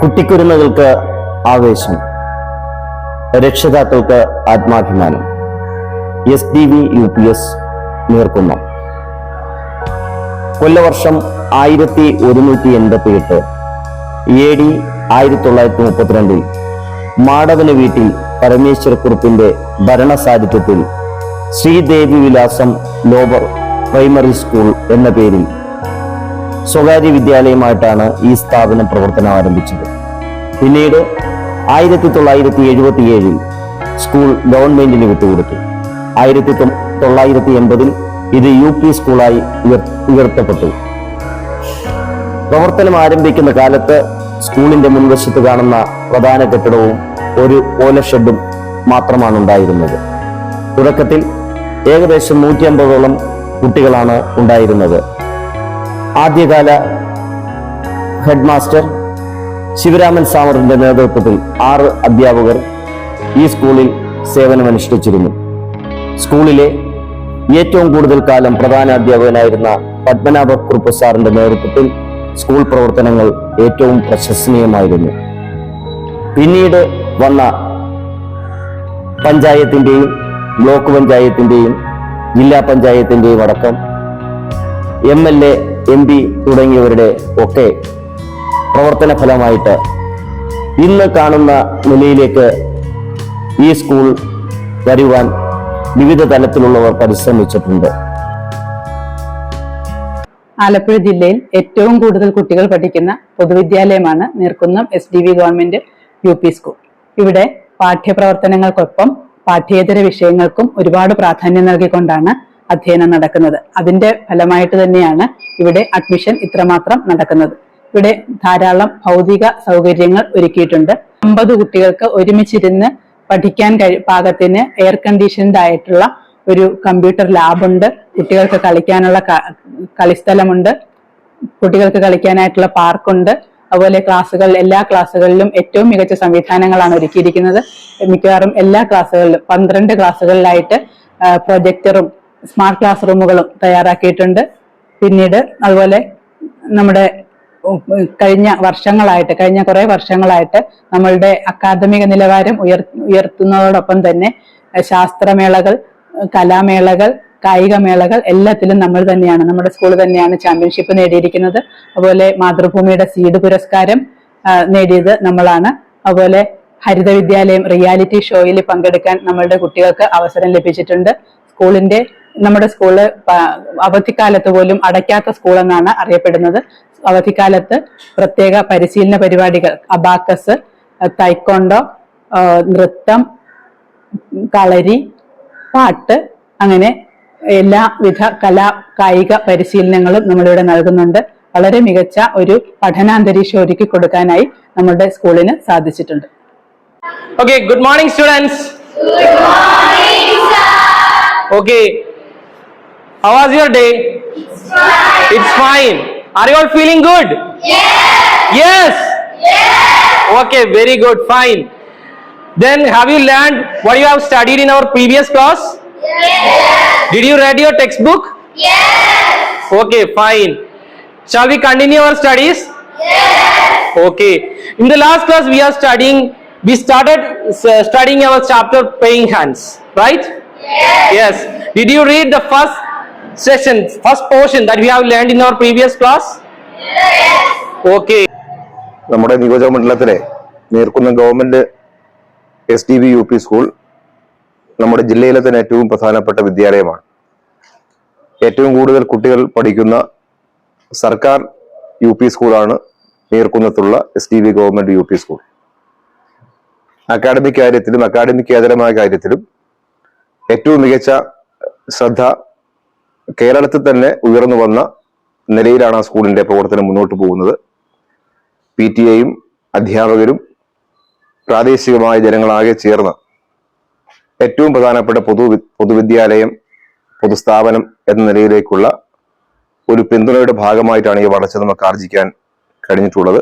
കുട്ടിക്കുരുന്നുകൾക്ക് ആവേശം. രക്ഷിതാക്കൾക്ക് ആത്മാഭിമാനം. S D V U P S Neerkunnam. കൊല്ലവർഷം ആയിരത്തി ഒരുന്നൂറ്റി എൺപത്തി എട്ട് എ ഡി ആയിരത്തി തൊള്ളായിരത്തി മുപ്പത്തിരണ്ടിൽ മാടവന വീട്ടിൽ പരമേശ്വരക്കുറുപ്പിന്റെ സാഹിത്യത്തിൽ ശ്രീദേവി വിലാസം ലോവർ പ്രൈമറി സ്കൂൾ എന്ന പേരിൽ സ്വകാര്യ വിദ്യാലയമായിട്ടാണ് ഈ സ്ഥാപനം പ്രവർത്തനം ആരംഭിച്ചത്. പിന്നീട് ആയിരത്തി തൊള്ളായിരത്തി എഴുപത്തി ഏഴിൽ സ്കൂൾ ഗവൺമെന്റിന് വിട്ടുകൊടുത്തു. ആയിരത്തി തൊള്ളായിരത്തി എൺപതിൽ ഇത് യു പി സ്കൂളായി ഉയർത്തപ്പെട്ടു. പ്രവർത്തനം ആരംഭിക്കുന്ന കാലത്ത് സ്കൂളിന്റെ മുൻവശത്ത് കാണുന്ന പ്രധാന കെട്ടിടവും ഒരു ഓല ഷെഡും മാത്രമാണ് ഉണ്ടായിരുന്നത് തുടക്കത്തിൽ ഏകദേശം നൂറ്റി അമ്പതോളം കുട്ടികളാണ് ഉണ്ടായിരുന്നത്. ആദ്യകാല ഹെഡ് മാസ്റ്റർ ശിവരാമൻ സാമറിന്റെ നേതൃത്വത്തിൽ ആറ് അധ്യാപകർ ഈ സ്കൂളിൽ സേവനമനുഷ്ഠിച്ചിരുന്നു. സ്കൂളിലെ ഏറ്റവും കൂടുതൽ കാലം പ്രധാന അധ്യാപകനായിരുന്ന പത്മനാഭ കുറുപ്പ് സാറിന്റെ നേതൃത്വത്തിൽ സ്കൂൾ പ്രവർത്തനങ്ങൾ ഏറ്റവും പ്രശംസനീയമായിരുന്നു പിന്നീട് വന്ന പഞ്ചായത്തിന്റെയും ബ്ലോക്ക് പഞ്ചായത്തിന്റെയും ജില്ലാ പഞ്ചായത്തിന്റെയും അടക്കം M L A M P തുടങ്ങിയവരുടെ ഒക്കെ പ്രവർത്തന ഫലമായിട്ട് ഇന്ന് കാണുന്ന നിലയിലേക്ക് ഈ സ്കൂൾ വരുവാൻ വിവിധ തലത്തിലുള്ളവർ പരിശ്രമിച്ചിട്ടുണ്ട്. ആലപ്പുഴ ജില്ലയിൽ ഏറ്റവും കൂടുതൽ കുട്ടികൾ പഠിക്കുന്ന പൊതുവിദ്യാലയമാണ് Neerkunnam S D V government U P school ഇവിടെ പാഠ്യപ്രവർത്തനങ്ങൾക്കൊപ്പം പാഠ്യേതര വിഷയങ്ങൾക്കും ഒരുപാട് പ്രാധാന്യം നൽകിക്കൊണ്ടാണ് അധ്യയനം നടക്കുന്നത്. അതിന്റെ ഫലമായിട്ട് തന്നെയാണ് ഇവിടെ അഡ്മിഷൻ ഇത്രമാത്രം നടക്കുന്നത്. ഇവിടെ ധാരാളം ഭൗതിക സൗകര്യങ്ങൾ ഒരുക്കിയിട്ടുണ്ട്. അമ്പത് കുട്ടികൾക്ക് ഒരുമിച്ചിരുന്ന് പഠിക്കാൻ കഴി പാകത്തിന് എയർ കണ്ടീഷൻഡ് ആയിട്ടുള്ള ഒരു കമ്പ്യൂട്ടർ ലാബുണ്ട് കുട്ടികൾക്ക് കളിക്കാനുള്ള കളിസ്ഥലമുണ്ട്. കുട്ടികൾക്ക് കളിക്കാനായിട്ടുള്ള പാർക്കുണ്ട് അതുപോലെ ക്ലാസ്സുകൾ എല്ലാ ക്ലാസ്സുകളിലും ഏറ്റവും മികച്ച സംവിധാനങ്ങളാണ് ഒരുക്കിയിരിക്കുന്നത്. മിക്കവാറും എല്ലാ ക്ലാസ്സുകളിലും പന്ത്രണ്ട് ക്ലാസ്സുകളിലായിട്ട് പ്രൊജക്ടറും സ്മാർട്ട് ക്ലാസ് റൂമുകളും തയ്യാറാക്കിയിട്ടുണ്ട്. പിന്നീട് അതുപോലെ നമ്മുടെ കഴിഞ്ഞ വർഷങ്ങളായിട്ട് കഴിഞ്ഞ കുറെ വർഷങ്ങളായിട്ട് നമ്മളുടെ അക്കാദമിക നിലവാരം ഉയർ ഉയർത്തുന്നതോടൊപ്പം തന്നെ ശാസ്ത്രമേളകൾ കലാമേളകൾ കായിക മേളകൾ എല്ലാത്തിലും നമ്മൾ തന്നെയാണ്. നമ്മുടെ സ്കൂൾ തന്നെയാണ് ചാമ്പ്യൻഷിപ്പ് നേടിയിരിക്കുന്നത്. അതുപോലെ മാതൃഭൂമിയുടെ സീഡ് പുരസ്കാരം നേടിയത് നമ്മളാണ്. അതുപോലെ ഹരിത വിദ്യാലയം റിയാലിറ്റി ഷോയിൽ പങ്കെടുക്കാൻ നമ്മളുടെ കുട്ടികൾക്ക് അവസരം ലഭിച്ചിട്ടുണ്ട്. സ്കൂളിന്റെ നമ്മുടെ സ്കൂൾ അവധിക്കാലത്ത് പോലും അടയ്ക്കാത്ത സ്കൂൾ എന്നാണ് അറിയപ്പെടുന്നത്. അവധിക്കാലത്ത് പ്രത്യേക പരിശീലന പരിപാടികൾ അബാക്കസ് തൈക്കോണ്ടോ നൃത്തം കളരി പാട്ട് അങ്ങനെ എല്ലാവിധ കലാ കായിക പരിശീലനങ്ങളും നമ്മളിവിടെ നൽകുന്നുണ്ട്. വളരെ മികച്ച ഒരു പഠനാന്തരീക്ഷം ഒരുക്കി കൊടുക്കാനായി നമ്മുടെ സ്കൂളിന് സാധിച്ചിട്ടുണ്ട്. Okay good morning students okay morning, sir. Okay, how was your day? It's fine. It's fine. Are you all feeling good? Yes. Yes. Yes. Okay, very good. Fine. Then, have you learned what you have studied in our previous class? Yes. Did you read your textbook? Yes. Okay, fine. Shall we continue our studies? Yes. Okay. In the last class, we are studying. We started studying our chapter paying hands, right? Yes. Yes. Did you read the first session, first portion that we have learned in our previous class? Yes. Okay. നമ്മുടെ നിയോജക മണ്ഡലത്തിലെ Neerkunnam government S T V U P school നമ്മുടെ ജില്ലയിലെ തന്നെ ഏറ്റവും പ്രധാനപ്പെട്ട വിദ്യാലയമാണ് ഏറ്റവും കൂടുതൽ കുട്ടികൾ പഠിക്കുന്ന സർക്കാർ യു പി സ്കൂളാണ് നീർക്കുന്നത്തുള്ള S T V government U P school academic കാര്യത്തിലും അക്കാഡമിക് കേതരമായ കാര്യത്തിലും ഏറ്റവും മികച്ച ശ്രദ്ധ കേരളത്തിൽ തന്നെ ഉയർന്നു വന്ന നിലയിലാണ് ആ സ്കൂളിന്റെ പ്രവർത്തനം മുന്നോട്ട് പോകുന്നത്. പി ടി എയും അധ്യാപകരും പ്രാദേശികമായ ജനങ്ങളാകെ ചേർന്ന് ഏറ്റവും പ്രധാനപ്പെട്ട പൊതു പൊതുവിദ്യാലയം പൊതുസ്ഥാപനം എന്ന നിലയിലേക്കുള്ള ഒരു പിന്തുണയുടെ ഭാഗമായിട്ടാണ് ഈ വളർച്ച നമുക്ക് ആർജിക്കാൻ കഴിഞ്ഞിട്ടുള്ളത്.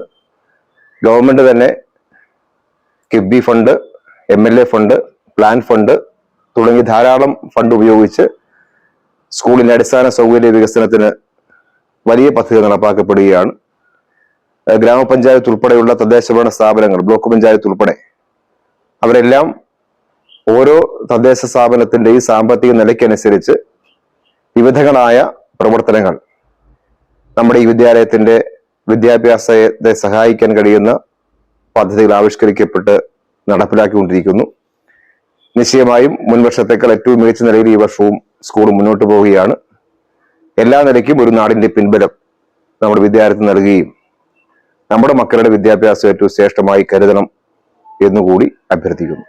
ഗവൺമെന്റ് തന്നെ KIIFB fund M L A fund plan fund തുടങ്ങി ധാരാളം ഫണ്ട് ഉപയോഗിച്ച് സ്കൂളിന്റെ അടിസ്ഥാന സൗകര്യ വികസനത്തിന് വലിയ പദ്ധതി നടപ്പാക്കപ്പെടുകയാണ്. ഗ്രാമപഞ്ചായത്ത് ഉൾപ്പെടെയുള്ള തദ്ദേശഭരണ സ്ഥാപനങ്ങൾ ബ്ലോക്ക് പഞ്ചായത്ത് ഉൾപ്പെടെ അവരെല്ലാം ഓരോ തദ്ദേശ സ്ഥാപനത്തിന്റെയും സാമ്പത്തിക നിലയ്ക്കനുസരിച്ച് വിവിധങ്ങളായ പ്രവർത്തനങ്ങൾ നമ്മുടെ ഈ വിദ്യാലയത്തിന്റെ വിദ്യാഭ്യാസത്തെ സഹായിക്കാൻ കഴിയുന്ന പദ്ധതികൾ ആവിഷ്കരിക്കപ്പെട്ട് നടപ്പിലാക്കിക്കൊണ്ടിരിക്കുന്നു. നിശ്ചയമായും മുൻവർഷത്തേക്കാൾ ഏറ്റവും മികച്ച നിലയിൽ ഈ വർഷവും സ്കൂൾ മുന്നോട്ട് പോവുകയാണ്. എല്ലാ നിലയ്ക്കും ഒരു നാടിന്റെ പിൻബലം നമ്മുടെ വിദ്യാർത്ഥി നൽകുകയും നമ്മുടെ മക്കളുടെ വിദ്യാഭ്യാസം ഏറ്റവും ശ്രേഷ്ഠമായി കരുതണം എന്നുകൂടി അഭ്യർത്ഥിക്കുന്നു.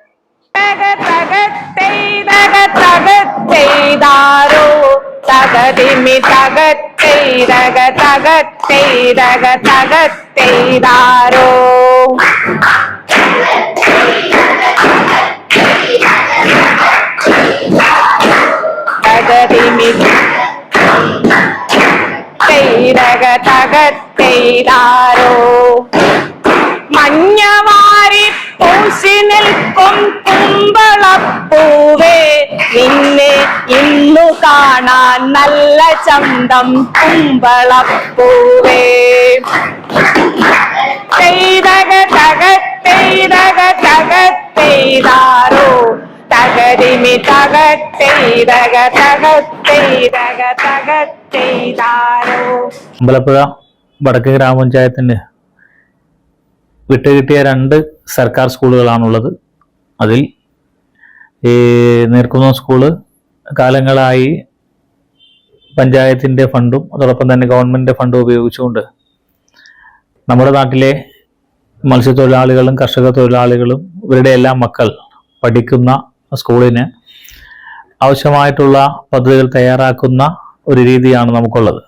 തകതിമി തകത്തെയ്തക തകത്തെയ്തക തകത്തെയ്താരോ തകതിമി തെയ്തക തകത്തെയ്താരോ മഞ്ഞവാരി പൂശി നിൽക്കും കുമ്പളപ്പൂവേ നിന്നെ ഇന്നു കാണാൻ നല്ല ചന്തം കുമ്പളപ്പൂവേ. തെയ്തക തകത്തെയ്തക തകത്തെയ്താരോ തകത്തെയ്താരോ അമ്പലപ്പുഴ വടക്ക് ഗ്രാമപഞ്ചായത്തിന് വിട്ടുകിട്ടിയ രണ്ട് സർക്കാർ സ്കൂളുകളാണുള്ളത്. അതിൽ ഈ നീർക്കുന്നം സ്കൂൾ കാലങ്ങളായി പഞ്ചായത്തിന്റെ ഫണ്ടും അതോടൊപ്പം തന്നെ ഗവൺമെന്റ് ഫണ്ടും ഉപയോഗിച്ചുകൊണ്ട് നമ്മുടെ നാട്ടിലെ മത്സ്യത്തൊഴിലാളികളും കർഷക തൊഴിലാളികളും ഇവരുടെ എല്ലാ മക്കൾ പഠിക്കുന്ന സ്കൂളിന് ആവശ്യമായിട്ടുള്ള പദ്ധതികൾ തയ്യാറാക്കുന്ന ഒരു രീതിയാണ് നമുക്കുള്ളത്.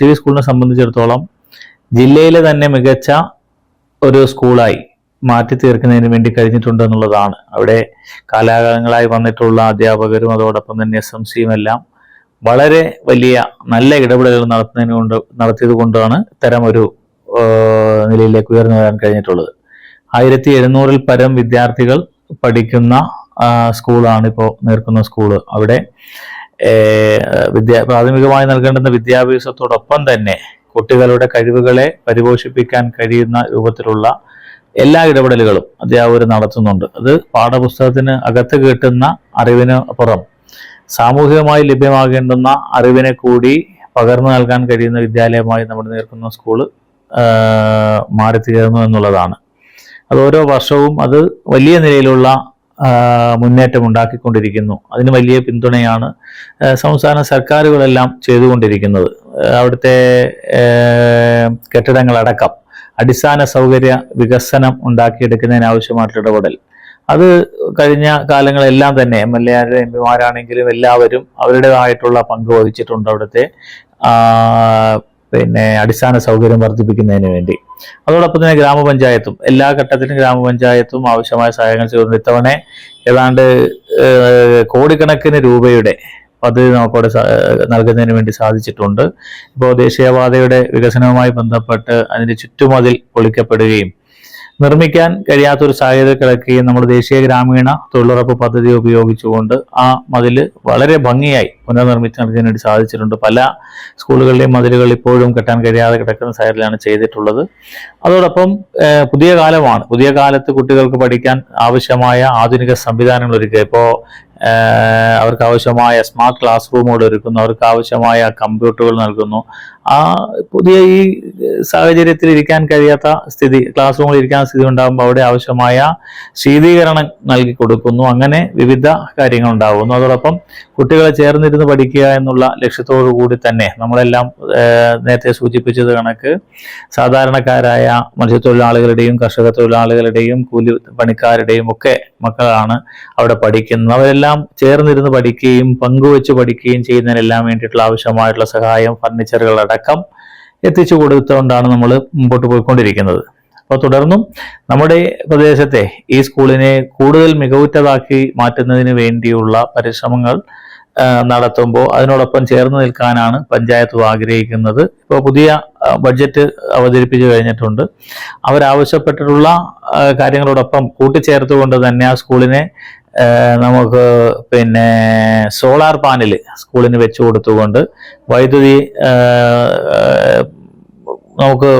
വി സ്കൂളിനെ സംബന്ധിച്ചിടത്തോളം ജില്ലയിലെ തന്നെ മികച്ച ഒരു സ്കൂളായി മാറ്റി തീർക്കുന്നതിന് വേണ്ടി കഴിഞ്ഞിട്ടുണ്ട് എന്നുള്ളതാണ്. അവിടെ കാലാകാലങ്ങളായി വന്നിട്ടുള്ള അധ്യാപകരും അതോടൊപ്പം തന്നെ എസ് എം സിയും എല്ലാം വളരെ വലിയ നല്ല ഇടപെടലുകൾ നടത്തുന്നതിന് കൊണ്ട് നടത്തിയത് കൊണ്ടാണ് ഇത്തരം ഒരു നിലയിലേക്ക് ഉയർന്നു വരാൻ കഴിഞ്ഞിട്ടുള്ളത്. ആയിരത്തി എഴുന്നൂറിൽ പരം വിദ്യാർത്ഥികൾ പഠിക്കുന്ന സ്കൂളാണ് ഇപ്പോൾ നേർക്കുന്ന സ്കൂൾ. അവിടെ വിദ്യാ പ്രാഥമികമായി നൽകേണ്ടുന്ന വിദ്യാഭ്യാസത്തോടൊപ്പം തന്നെ കുട്ടികളുടെ കഴിവുകളെ പരിപോഷിപ്പിക്കാൻ കഴിയുന്ന രൂപത്തിലുള്ള എല്ലാ ഇടപെടലുകളും അധ്യാപകർ നടത്തുന്നുണ്ട്. അത് പാഠപുസ്തകത്തിന് അകത്ത് കിട്ടുന്ന അറിവിന് അപ്പുറം. സാമൂഹികമായി ലഭ്യമാകേണ്ടുന്ന അറിവിനെ കൂടി പകർന്നു നൽകാൻ കഴിയുന്ന വിദ്യാലയമായി നമ്മുടെ നേർക്കുന്ന സ്കൂൾ മാറിത്തീർന്നു എന്നുള്ളതാണ്. അത് ഓരോ വർഷവും അത് വലിയ നിലയിലുള്ള മുന്നേറ്റം ഉണ്ടാക്കിക്കൊണ്ടിരിക്കുന്നു അതിന് വലിയ പിന്തുണയാണ് സംസ്ഥാന സർക്കാരുകളെല്ലാം ചെയ്തുകൊണ്ടിരിക്കുന്നത്. അവിടുത്തെ കെട്ടിടങ്ങളടക്കം അടിസ്ഥാന സൗകര്യ വികസനം ഉണ്ടാക്കിയെടുക്കുന്നതിന് ആവശ്യമായിട്ടുള്ള ഇടപെടൽ. അത് കഴിഞ്ഞ കാലങ്ങളെല്ലാം തന്നെ എം എൽ എ ആരുടെ എം പിമാരാണെങ്കിലും എല്ലാവരും അവരുടേതായിട്ടുള്ള പങ്ക് വഹിച്ചിട്ടുണ്ട് അവിടുത്തെ. പിന്നെ അടിസ്ഥാന സൗകര്യം വർദ്ധിപ്പിക്കുന്നതിന് വേണ്ടി. അതോടൊപ്പം തന്നെ ഗ്രാമപഞ്ചായത്തും എല്ലാ ഘട്ടത്തിലും ഗ്രാമപഞ്ചായത്തും ആവശ്യമായ സഹായങ്ങൾ ചെയ്തുകൊണ്ട് ഇത്തവണ ഏതാണ്ട് കോടിക്കണക്കിന് രൂപയുടെ പദ്ധതി നമുക്കവിടെ നൽകുന്നതിന് വേണ്ടി സാധിച്ചിട്ടുണ്ട്. ഇപ്പോൾ ദേശീയപാതയുടെ വികസനവുമായി ബന്ധപ്പെട്ട് അതിന്റെ ചുറ്റുമതിൽ പൊളിക്കപ്പെടുകയും നിർമ്മിക്കാൻ കഴിയാത്ത ഒരു സാഹചര്യം കിടക്കുകയും നമ്മൾ ദേശീയ ഗ്രാമീണ തൊഴിലുറപ്പ് പദ്ധതി ഉപയോഗിച്ചുകൊണ്ട് ആ മതിൽ വളരെ ഭംഗിയായി പുനർനിർമ്മിച്ച് നൽകാൻ വേണ്ടി സാധിച്ചിട്ടുണ്ട്. പല സ്കൂളുകളിലെയും മതിലുകൾ ഇപ്പോഴും കെട്ടാൻ കഴിയാതെ കിടക്കുന്ന സാഹചര്യത്തിലാണ് ചെയ്തിട്ടുള്ളത്. അതോടൊപ്പം പുതിയ കാലമാണ്. പുതിയ കാലത്ത് കുട്ടികൾക്ക് പഠിക്കാൻ ആവശ്യമായ ആധുനിക സംവിധാനങ്ങൾ ഒരുക്കുക ഇപ്പോൾ അവർക്ക് ആവശ്യമായ സ്മാർട്ട് ക്ലാസ് റൂമുകൾ ഒരുക്കുന്നു അവർക്ക് ആവശ്യമായ കമ്പ്യൂട്ടറുകൾ നൽകുന്നു. ആ പുതിയ ഈ സാഹചര്യത്തിൽ ഇരിക്കാൻ കഴിയാത്ത സ്ഥിതി ക്ലാസ് റൂമിൽ ഇരിക്കാൻ സ്ഥിതി ഉണ്ടാകുമ്പോൾ അവിടെ ആവശ്യമായ ശീതീകരണം നൽകി കൊടുക്കുന്നു. അങ്ങനെ വിവിധ കാര്യങ്ങൾ ഉണ്ടാകുന്നു. അതോടൊപ്പം കുട്ടികളെ ചേർന്നിരുന്ന് പഠിക്കുക എന്നുള്ള ലക്ഷ്യത്തോടു കൂടി തന്നെ നമ്മളെല്ലാം നേരത്തെ സൂചിപ്പിച്ചത് കണക്ക് സാധാരണക്കാരായ മത്സ്യത്തൊഴിലാളികളുടെയും കർഷക തൊഴിലാളികളുടെയും കൂലി പണിക്കാരുടെയും ഒക്കെ മക്കളാണ് അവിടെ പഠിക്കുന്നത്. അവരെല്ലാം ചേർന്നിരുന്ന് പഠിക്കുകയും പങ്കുവെച്ച് പഠിക്കുകയും ചെയ്യുന്നതിനെല്ലാം വേണ്ടിയിട്ടുള്ള ആവശ്യമായിട്ടുള്ള സഹായം ഫർണിച്ചറുകളടക്കം എത്തിച്ചു കൊടുത്തുകൊണ്ടാണ് നമ്മൾ മുമ്പോട്ട് പോയിക്കൊണ്ടിരിക്കുന്നത്. അപ്പോൾ തുടർന്നും നമ്മുടെ പ്രദേശത്തെ ഈ സ്കൂളിനെ കൂടുതൽ മികവുറ്റതാക്കി മാറ്റുന്നതിന് വേണ്ടിയുള്ള പരിശ്രമങ്ങൾ നടത്തുമ്പോൾ അതിനോടൊപ്പം ചേർന്ന് നിൽക്കാനാണ് പഞ്ചായത്ത് ആഗ്രഹിക്കുന്നത്. ഇപ്പോൾ പുതിയ ബഡ്ജറ്റ് അവതരിപ്പിച്ചു കഴിഞ്ഞിട്ടുണ്ട്. അവരാവശ്യപ്പെട്ടിട്ടുള്ള കാര്യങ്ങളോടൊപ്പം കൂട്ടിച്ചേർത്തുകൊണ്ട് തന്നെ ആ സ്കൂളിനെ നമുക്ക് പിന്നെ സോളാർ പാനൽ സ്കൂളിന് വെച്ചു കൊടുത്തുകൊണ്ട് വൈദ്യുതി നമുക്ക്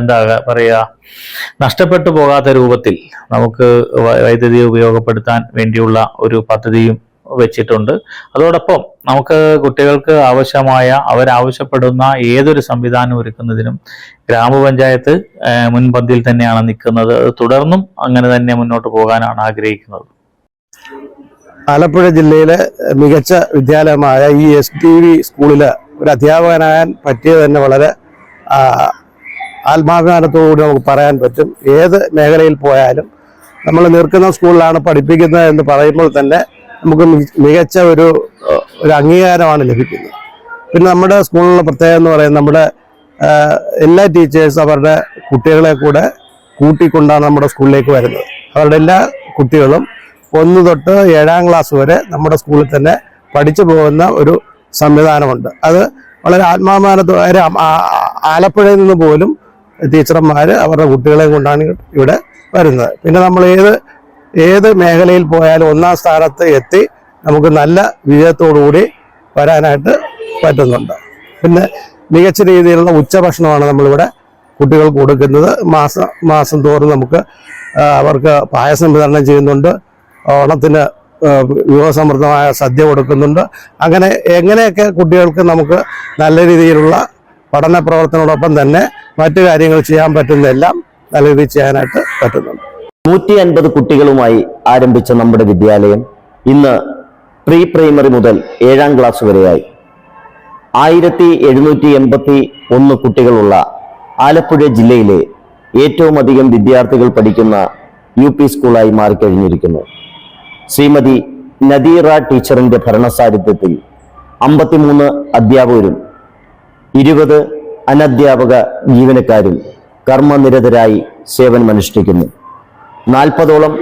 എന്താ പറയുക നഷ്ടപ്പെട്ടു പോകാത്ത രൂപത്തിൽ നമുക്ക് വൈദ്യുതി ഉപയോഗപ്പെടുത്താൻ വേണ്ടിയുള്ള ഒരു പദ്ധതിയും വെച്ചിട്ടുണ്ട്. അതോടൊപ്പം നമുക്ക് കുട്ടികൾക്ക് ആവശ്യമായ അവരാവശ്യപ്പെടുന്ന ഏതൊരു സംവിധാനം ഒരുക്കുന്നതിനും ഗ്രാമപഞ്ചായത്ത് മുൻപന്തിയിൽ തന്നെയാണ് നിൽക്കുന്നത്. തുടർന്നും അങ്ങനെ തന്നെ മുന്നോട്ട് പോകാനാണ് ആഗ്രഹിക്കുന്നത്. ആലപ്പുഴ ജില്ലയിലെ മികച്ച വിദ്യാലയമായ ഈ എസ് ടി വി സ്കൂളിൽ ഒരു അധ്യാപകനാകാൻ പറ്റിയത് തന്നെ വളരെ ആത്മാഭിമാനത്തോടുകൂടി നമുക്ക് പറയാൻ പറ്റും. ഏത് മേഖലയിൽ പോയാലും നമ്മൾ നിൽക്കുന്ന സ്കൂളിലാണ് പഠിപ്പിക്കുന്നത് എന്ന് പറയുമ്പോൾ തന്നെ നമുക്ക് മികച്ച ഒരു ഒരു അംഗീകാരമാണ് ലഭിക്കുന്നത്. പിന്നെ നമ്മുടെ സ്കൂളിലുള്ള പ്രത്യേകത എന്ന് പറയുന്നത് നമ്മുടെ എല്ലാ ടീച്ചേഴ്സ് അവരുടെ കുട്ടികളെ കൂടെ കൂട്ടിക്കൊണ്ടാണ് നമ്മുടെ സ്കൂളിലേക്ക് വരുന്നത്. അവരുടെ എല്ലാ കുട്ടികളും ഒന്ന് തൊട്ട് ഏഴാം ക്ലാസ് വരെ നമ്മുടെ സ്കൂളിൽ തന്നെ പഠിച്ചു പോകുന്ന ഒരു സംവിധാനമുണ്ട്. അത് വളരെ ആത്മാഭിമാനത്തോടെ ആലപ്പുഴയിൽ നിന്ന് പോലും ടീച്ചർമാർ അവരുടെ കുട്ടികളെ കൊണ്ടാണ് ഇവിടെ വരുന്നത്. പിന്നെ നമ്മൾ ഏത് ഏത് മേഖലയിൽ പോയാലും ഒന്നാം സ്ഥാനത്ത് എത്തി നമുക്ക് നല്ല വിജയത്തോടുകൂടി വരാനായിട്ട് പറ്റുന്നുണ്ട്. പിന്നെ മികച്ച രീതിയിലുള്ള ഉച്ചഭക്ഷണമാണ് നമ്മളിവിടെ കുട്ടികൾക്ക് കൊടുക്കുന്നത്. മാസം മാസം തോറും നമുക്ക് അവർക്ക് പായസം വിതരണം ചെയ്യുന്നുണ്ട്. ഓണത്തിന് വിഭവസമൃദ്ധമായ സദ്യ കൊടുക്കുന്നുണ്ട്. അങ്ങനെ എങ്ങനെയൊക്കെ കുട്ടികൾക്ക് നമുക്ക് നല്ല രീതിയിലുള്ള പഠന പ്രവർത്തനത്തോടൊപ്പം തന്നെ മറ്റു കാര്യങ്ങൾ ചെയ്യാൻ പറ്റുന്നതെല്ലാം നല്ല രീതിയിൽ ചെയ്യാനായിട്ട് പറ്റുന്നുണ്ട്. നൂറ്റി അൻപത് കുട്ടികളുമായി ആരംഭിച്ച നമ്മുടെ വിദ്യാലയം ഇന്ന് പ്രീ പ്രൈമറി മുതൽ ഏഴാം ക്ലാസ് വരെയായി. ആയിരത്തി എഴുന്നൂറ്റി എൺപത്തി ഒന്ന് കുട്ടികളുള്ള ആലപ്പുഴ ജില്ലയിലെ ഏറ്റവും അധികം വിദ്യാർത്ഥികൾ പഠിക്കുന്ന യു പി സ്കൂളായി മാറിക്കഴിഞ്ഞിരിക്കുന്നു. ശ്രീമതി നദീറ ടീച്ചറിന്റെ ഭരണസാരിധ്യത്തിൽ അമ്പത്തിമൂന്ന് അധ്യാപകരും ഇരുപത് അനധ്യാപക ജീവനക്കാരും കർമ്മനിരതരായി സേവനമനുഷ്ഠിക്കുന്നു. നാൽപ്പതോളം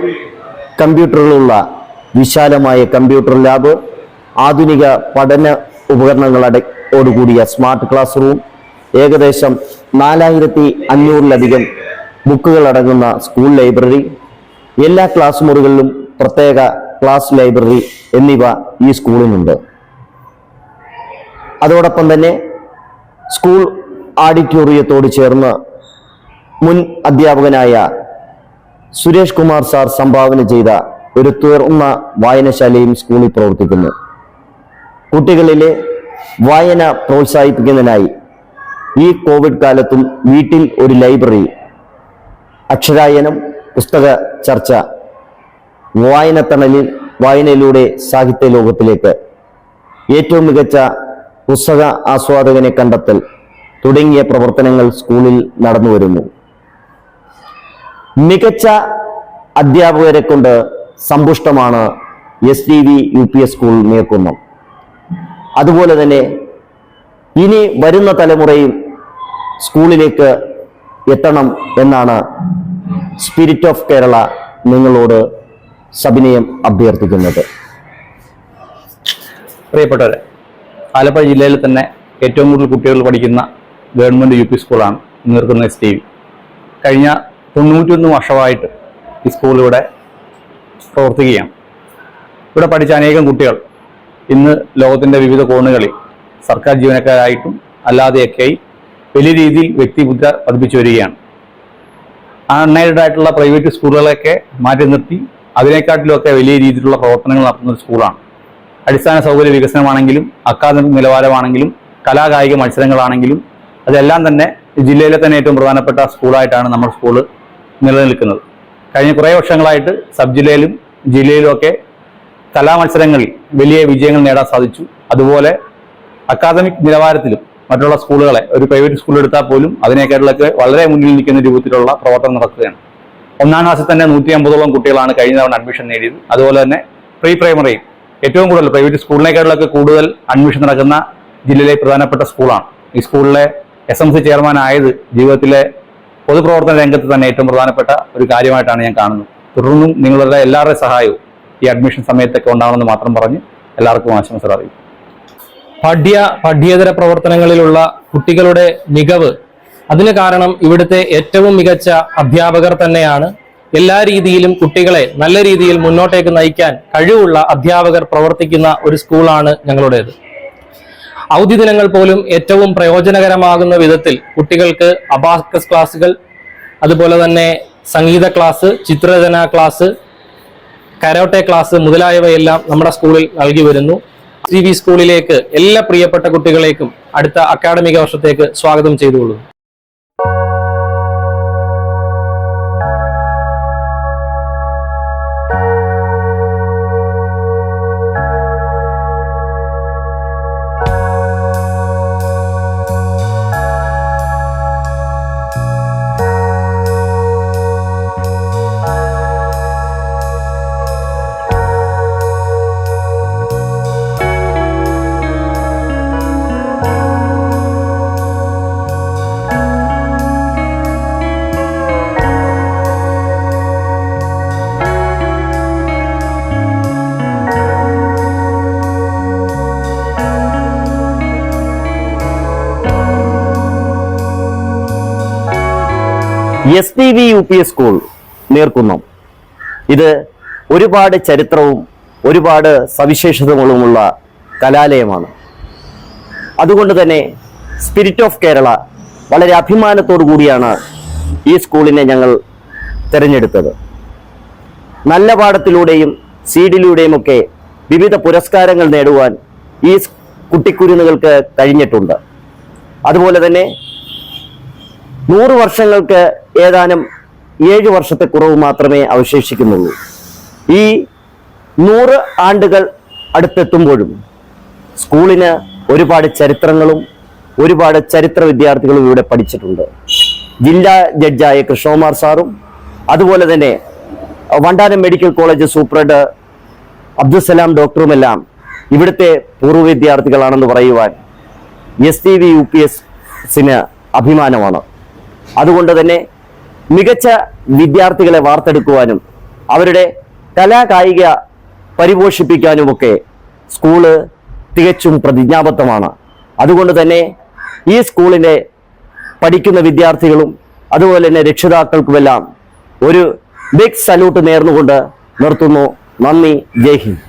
കമ്പ്യൂട്ടറുകളുള്ള വിശാലമായ കമ്പ്യൂട്ടർ ലാബ് ആധുനിക പഠന ഉപകരണങ്ങളോടുകൂടിയ സ്മാർട്ട് ക്ലാസ് റൂം ഏകദേശം നാലായിരത്തി അഞ്ഞൂറിലധികം ബുക്കുകൾ അടങ്ങുന്ന സ്കൂൾ ലൈബ്രറി എല്ലാ ക്ലാസ് മുറികളിലും പ്രത്യേക ക്ലാസ് ലൈബ്രറി എന്നിവ ഈ സ്കൂളിനുണ്ട്. അതോടൊപ്പം തന്നെ സ്കൂൾ ഓഡിറ്റോറിയത്തോട് ചേർന്ന് മുൻ അധ്യാപകനായ സുരേഷ് കുമാർ സാർ സംഭാവന ചെയ്ത ഒരു തുറന്ന വായനശാലയും സ്കൂളിൽ പ്രവർത്തിക്കുന്നു. കുട്ടികളിലെ വായന പ്രോത്സാഹിപ്പിക്കുന്നതിനായി ഈ കോവിഡ് കാലത്തും വീട്ടിൽ ഒരു ലൈബ്രറി അക്ഷരായനം പുസ്തക ചർച്ച വായനത്തണലിൽ വായനയിലൂടെ സാഹിത്യ ലോകത്തിലേക്ക് ഏറ്റവും മികച്ച പുസ്തക ആസ്വാദകനെ കണ്ടെത്തൽ തുടങ്ങിയ പ്രവർത്തനങ്ങൾ സ്കൂളിൽ നടന്നു വരുന്നു മികച്ച അധ്യാപകരെ കൊണ്ട് സമ്പുഷ്ടമാണ് S D V U P S school Neerkunnam അതുപോലെ തന്നെ ഇനി വരുന്ന തലമുറയും സ്കൂളിലേക്ക് എത്തണം എന്നാണ് സ്പിരിറ്റ് ഓഫ് കേരള നിങ്ങളോട് സഭിനയം അഭ്യർത്ഥിക്കുന്നത്. പ്രിയപ്പെട്ടവരെ ആലപ്പുഴ ജില്ലയിൽ തന്നെ ഏറ്റവും കൂടുതൽ കുട്ടികൾ പഠിക്കുന്ന ഗവൺമെന്റ് യു പി സ്കൂളാണ് നീർക്കുന്ന എസ് ടി വി കഴിഞ്ഞ തൊണ്ണൂറ്റൊന്ന് വർഷമായിട്ട് ഈ സ്കൂളിവിടെ പ്രവർത്തിക്കുകയാണ്. ഇവിടെ പഠിച്ച അനേകം കുട്ടികൾ ഇന്ന് ലോകത്തിന്റെ വിവിധ കോണുകളിൽ സർക്കാർ ജീവനക്കാരായിട്ടും അല്ലാതെയൊക്കെയായി വലിയ രീതിയിൽ വ്യക്തിബുദ്ധ പതിപ്പിച്ചു വരികയാണ്. അൺഎയ്ഡഡ് ആയിട്ടുള്ള പ്രൈവറ്റ് സ്കൂളുകളെയൊക്കെ മാറ്റി നിർത്തി അതിനെക്കാട്ടിലുമൊക്കെ വലിയ രീതിയിലുള്ള പ്രവർത്തനങ്ങൾ നടത്തുന്ന ഒരു സ്കൂളാണ്. അടിസ്ഥാന സൗകര്യ വികസനമാണെങ്കിലും അക്കാദമിക് നിലവാരമാണെങ്കിലും കലാകായിക മത്സരങ്ങളാണെങ്കിലും അതെല്ലാം തന്നെ ജില്ലയിലെ തന്നെ ഏറ്റവും പ്രധാനപ്പെട്ട സ്കൂളായിട്ടാണ് നമ്മുടെ സ്കൂൾ നിലനിൽക്കുന്നത്. കഴിഞ്ഞ കുറേ വർഷങ്ങളായിട്ട് സബ് ജില്ലയിലും ജില്ലയിലുമൊക്കെ കലാമത്സരങ്ങളിൽ വലിയ വിജയങ്ങൾ നേടാൻ സാധിച്ചു. അതുപോലെ അക്കാദമിക് നിലവാരത്തിലും മറ്റുള്ള സ്കൂളുകളെ ഒരു പ്രൈവറ്റ് സ്കൂൾ എടുത്താൽ പോലും അതിനേക്കാളൊക്കെ വളരെ മുന്നിൽ നിൽക്കുന്ന രൂപത്തിലുള്ള പ്രവർത്തനം നടക്കുകയാണ്. ഒന്നാം ക്ലാസ്സിൽ തന്നെ നൂറ്റി അമ്പതോളം കുട്ടികളാണ് കഴിഞ്ഞ തവണ അഡ്മിഷൻ നേടിയത്. അതുപോലെ തന്നെ പ്രീ പ്രൈമറിയും ഏറ്റവും കൂടുതൽ പ്രൈവറ്റ് സ്കൂളിനേക്കാളൊക്കെ കൂടുതൽ അഡ്മിഷൻ നടക്കുന്ന ജില്ലയിലെ പ്രധാനപ്പെട്ട സ്കൂളാണ് ഈ സ്കൂളിലെ എസ് എം സി ചെയർമാൻ ആയത് ജീവിതത്തിലെ പൊതുപ്രവർത്തന രംഗത്ത് തന്നെ ഏറ്റവും പ്രധാനപ്പെട്ട ഒരു കാര്യമായിട്ടാണ് ഞാൻ കാണുന്നത്. തുടർന്നും നിങ്ങളുടെ എല്ലാവരുടെയും സഹായവും ഈ അഡ്മിഷൻ സമയത്തൊക്കെ ഉണ്ടാവണമെന്ന് മാത്രം പറഞ്ഞ് എല്ലാവർക്കും ആശംസകൾ അറിയിക്കും പഠ്യ പഠ്യേതര പ്രവർത്തനങ്ങളിലുള്ള കുട്ടികളുടെ മികവ് അതിന് കാരണം ഇവിടുത്തെ ഏറ്റവും മികച്ച അധ്യാപകർ തന്നെയാണ്. എല്ലാ രീതിയിലും കുട്ടികളെ നല്ല രീതിയിൽ മുന്നോട്ടേക്ക് നയിക്കാൻ കഴിവുള്ള അധ്യാപകർ പ്രവർത്തിക്കുന്ന ഒരു സ്കൂളാണ് ഞങ്ങളുടേത്. അവധി ദിനങ്ങൾ പോലും ഏറ്റവും പ്രയോജനകരമാകുന്ന വിധത്തിൽ കുട്ടികൾക്ക് അബാക്കസ് ക്ലാസ്സുകൾ അതുപോലെ തന്നെ സംഗീത ക്ലാസ് ചിത്രരചന ക്ലാസ് കരോട്ടെ ക്ലാസ് മുതലായവയെല്ലാം നമ്മുടെ സ്കൂളിൽ നൽകി വരുന്നു. സി സ്കൂളിലേക്ക് എല്ലാ പ്രിയപ്പെട്ട കുട്ടികളേക്കും അടുത്ത അക്കാഡമിക വർഷത്തേക്ക് സ്വാഗതം ചെയ്തുകൊള്ളുന്നു. S T V U P S school നേർക്കുന്നു. ഇത് ഒരുപാട് ചരിത്രവും ഒരുപാട് സവിശേഷതകളുമുള്ള കലാലയമാണ്. അതുകൊണ്ട് തന്നെ സ്പിരിറ്റ് ഓഫ് കേരള വളരെ അഭിമാനത്തോടു കൂടിയാണ് ഈ സ്കൂളിനെ ഞങ്ങൾ തിരഞ്ഞെടുത്തത്. നല്ല പാഠത്തിലൂടെയും സീഡിലൂടെയുമൊക്കെ വിവിധ പുരസ്കാരങ്ങൾ നേടുവാൻ ഈ കുട്ടിക്കുരുന്നുകൾക്ക് കഴിഞ്ഞിട്ടുണ്ട്. അതുപോലെ തന്നെ നൂറ് വർഷങ്ങൾക്ക് ഏതാനും ഏഴ് വർഷത്തെ കുറവ് മാത്രമേ അവശേഷിക്കുന്നുള്ളൂ. ഈ നൂറ് ആണ്ടുകൾ അടുത്തെത്തുമ്പോഴും സ്കൂളിന് ഒരുപാട് ചരിത്രങ്ങളും ഒരുപാട് ചരിത്ര വിദ്യാർത്ഥികളും ഇവിടെ പഠിച്ചിട്ടുണ്ട്. ജില്ലാ ജഡ്ജായ കൃഷ്ണകുമാർ സാറും അതുപോലെ തന്നെ Vandanam medical college superintendent Abdussalam ഡോക്ടറുമെല്ലാം ഇവിടുത്തെ പൂർവ വിദ്യാർത്ഥികളാണെന്ന് പറയുവാൻ S T V U P എസിന് അഭിമാനമാണ്. അതുകൊണ്ട് തന്നെ മികച്ച വിദ്യാർത്ഥികളെ വാർത്തെടുക്കുവാനും അവരുടെ കലാകായിക പരിപോഷിപ്പിക്കാനുമൊക്കെ സ്കൂൾ തികച്ചും പ്രതിജ്ഞാബദ്ധമാണ്. അതുകൊണ്ട് തന്നെ ഈ സ്കൂളിന്റെ പഠിക്കുന്ന വിദ്യാർത്ഥികളും അതുപോലെ തന്നെ രക്ഷിതാക്കൾക്കുമെല്ലാം ഒരു ബിഗ് സല്യൂട്ട് നേർന്നുകൊണ്ട് നിർത്തുന്നു. നന്ദി. ജയ് ഹിന്ദ്.